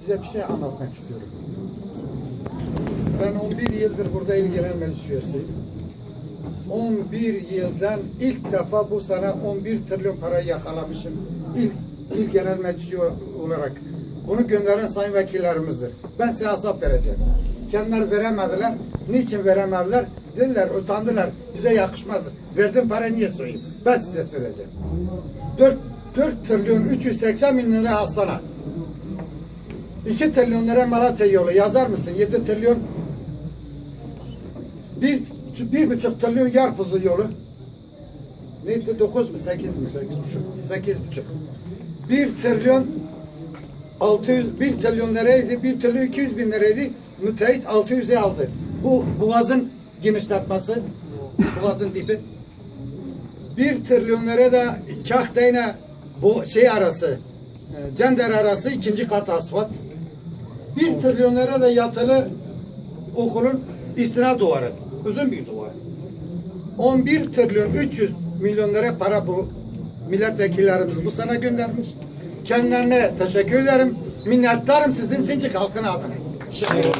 Size bir şey anlatmak istiyorum. Ben 11 yıldır burada İl Genel Meclis üyesiyim. 11 yıldan ilk defa bu sene 11 trilyon parayı yakalamışım. İlk, İl Genel Meclis olarak. Bunu gönderen sayın vekillerimizdir. Ben size hesap vereceğim. Kendileri veremediler. Niçin veremediler? Dediler, utandılar. Bize yakışmaz. Verdiğim parayı niye soyayım? Ben size söyleyeceğim. 4, 4 trilyon 380 bin lira hastane. 2 trilyon lira Malatya yolu yazar mısın? 7 trilyon bir, bir buçuk trilyon Yarpuzlu yolu. Neydi? Dokuz mu? Sekiz mi? Sekiz buçuk. Sekiz buçuk. Bir trilyon 600, bir trilyon liraydı, bir trilyon 200 bin liraydı. Müteahhit 600'e aldı. Bu boğazın genişletmesi, boğazın dibi. Bir trilyon lira da Kahtayna bu şey arası, e, Cender arası ikinci kat asfalt. Bir trilyon lira da yatılı okulun istinat duvarı. Uzun bir duvar. 11 trilyon 300 milyon lira para bu milletvekillerimiz bu sene göndermiş. Kendilerine teşekkür ederim. Minnettarım sizin Sincik halkın adına. Ederim.